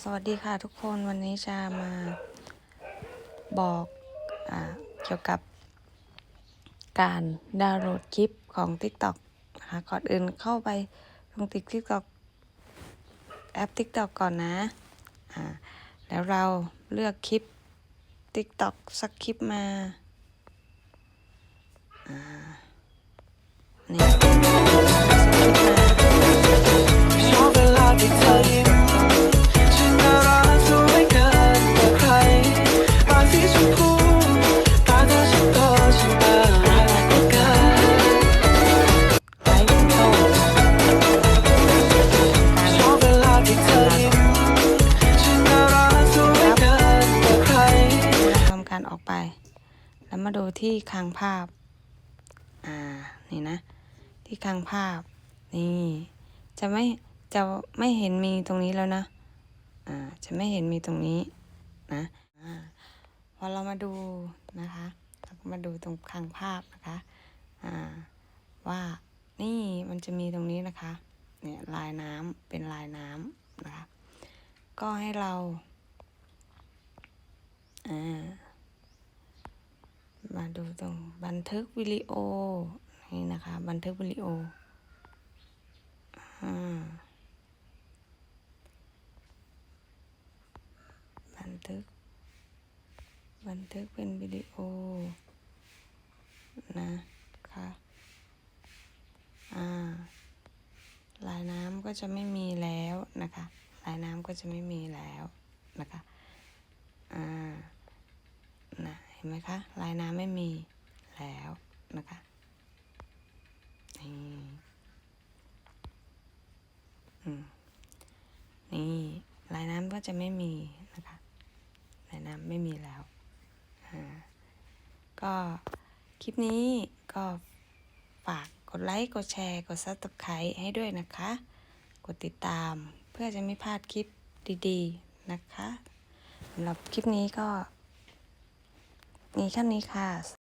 สวัสดีค่ะทุกคนวันนี้จะมาบอกอเกี่ยวกับการดาวน์โหลดคลิปของ TikTok นะคะก่อนอื่นเข้าไปตรงติ๊ก TikTok แอป TikTok ก่อนนะอ่าแล้วเราเลือกคลิป TikTok สักคลิปมาอ่านี่ การออกไป แล้วมาดูที่คลังภาพ อ่า นี่นะ ที่คลังภาพ นี่ จะไม่ จะไม่เห็นมีตรงนี้แล้วนะ อ่า จะไม่เห็นมีตรงนี้นะอ่าพอเรามาดูนะคะ เราก็มาดูตรงคลังภาพนะคะ อ่า ว่า นี่ มันจะมีตรงนี้นะคะ เนี่ยลายน้ำเป็นลายน้ำนะคะ ก็ให้เรา อ่า มาดูตรงบันทึกวิดีโอ นี่นะคะ บันทึกวิดีโอบันทึก บันทึกเป็นวิดีโอ นะคะ อ่า ลายน้ำก็จะไม่มีแล้วนะคะ ลายน้ำก็จะไม่มีแล้วนะคะ อ่า นะ ห็นไหมคะลายน้ำไม่มีแล้วนะคะนี่นี่ลายน้ำก็จะไม่มีนะคะลายน้ำไม่มีแล้วก็คลิปนี้ก็ฝากกดไลค์ กดแชร์ กดซับสไครต์ให้ด้วยนะคะ กดติดตามเพื่อจะไม่พลาดคลิปดีๆนะคะสำหรับคลิปนี้ก็ มีแค่นี้ค่ะ